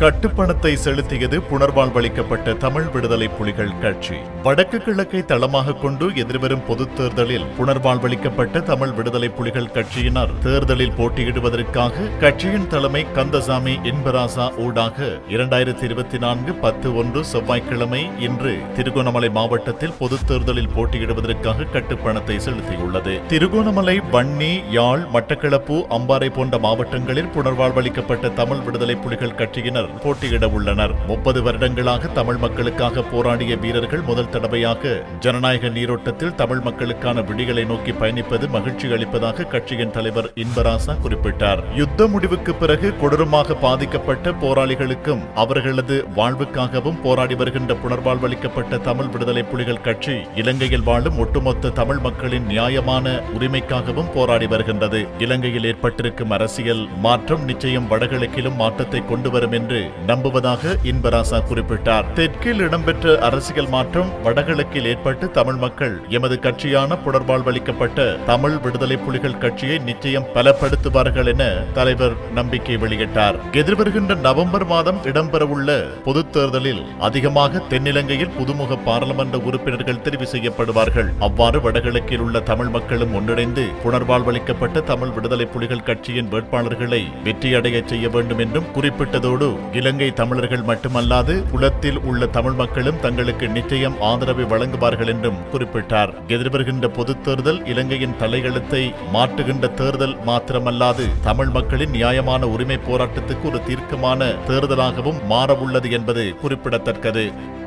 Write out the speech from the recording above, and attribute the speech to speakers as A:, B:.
A: கட்டுப்பணத்தை செலுத்தியது புனர்வாழ்வளிக்கப்பட்ட தமிழ் விடுதலை புலிகள் கட்சி. வடக்கு கிழக்கை தளமாக கொண்டு எதிர்வரும் பொதுத் தேர்தலில் புனர்வாழ்வளிக்கப்பட்ட தமிழ் விடுதலை புலிகள் கட்சியினர் தேர்தலில் போட்டியிடுவதற்காக கட்சியின் தலைமை கந்தசாமி இன்பராசா ஊடாக இரண்டாயிரத்தி இருபத்தி நான்கு பத்து ஒன்று செவ்வாய்க்கிழமை இன்று திருகோணமலை மாவட்டத்தில் பொதுத் தேர்தலில் போட்டியிடுவதற்காக கட்டுப்பணத்தை செலுத்தியுள்ளது. திருகோணமலை வன்னி யாழ் மட்டக்களப்பு அம்பாறை போன்ற மாவட்டங்களில் புனர்வாழ்வளிக்கப்பட்ட தமிழ் விடுதலை புலிகள் கட்சியினர் போட்டியிட உள்ளனர். முப்பது வருடங்களாக தமிழ் மக்களுக்காக போராடிய வீரர்கள் முதல் தடவையாக ஜனநாயக நீரோட்டத்தில் தமிழ் மக்களுக்கான விடிகளை நோக்கி பயணிப்பது மகிழ்ச்சி அளிப்பதாக கட்சியின் தலைவர் இன்பராசா குறிப்பிட்டார். யுத்த முடிவுக்கு பிறகு கொடூரமாக பாதிக்கப்பட்ட போராளிகளுக்கும் அவர்களது வாழ்வுக்காகவும் போராடி வருகின்ற புனர்வாழ்வளிக்கப்பட்ட தமிழ் விடுதலை புலிகள் கட்சி இலங்கையில் வாழும் ஒட்டுமொத்த தமிழ் மக்களின் நியாயமான உரிமைக்காகவும் போராடி வருகின்றது. இலங்கையில் ஏற்பட்டிருக்கும் அரசியல் மாற்றம் நிச்சயம் வடகிழக்கிலும் மாற்றத்தை கொண்டு வரும் என்று நம்புவதாக இன்பராசா குறிப்பிட்டார். தெற்கில் இடம்பெற்ற அரசியல் மாற்றம் வடகிழக்கில் ஏற்பட்டு தமிழ் மக்கள் எமது கட்சியான புனர்வாழ்வளிக்கப்பட்ட தமிழ் விடுதலை புலிகள் கட்சியை நிச்சயம் பலப்படுத்துவார்கள் என தலைவர் நம்பிக்கை வெளியிட்டார். எதிர்வருகின்ற நவம்பர் மாதம் இடம்பெறவுள்ள பொதுத் தேர்தலில் அதிகமாக தென்னிலங்கையில் புதுமுக பாராளுமன்ற உறுப்பினர்கள் தெரிவு செய்யப்படுவார்கள். அவ்வாறு வடகிழக்கில் உள்ள தமிழ் மக்களும் ஒன்றிணைந்து புனர்வாழ்வளிக்கப்பட்ட தமிழ் விடுதலை புலிகள் கட்சியின் வேட்பாளர்களை வெற்றியடைய செய்ய வேண்டும் என்றும் குறிப்பிட்டதோடு இலங்கை தமிழர்கள் மட்டுமல்லாது குலத்தில் உள்ள தமிழ் மக்களும் தங்களுக்கு நிச்சயம் ஆதரவை வழங்குவார்கள் என்றும் குறிப்பிட்டார். எதிர்வருகின்ற பொதுத் தேர்தல் இலங்கையின் தலையெழுத்தை மாற்றுகின்ற தேர்தல் மாத்திரமல்லாது தமிழ் மக்களின் நியாயமான உரிமை போராட்டத்துக்கு ஒரு தீர்க்கமான தேர்தலாகவும் மாறவுள்ளது என்பது குறிப்பிடத்தக்கது.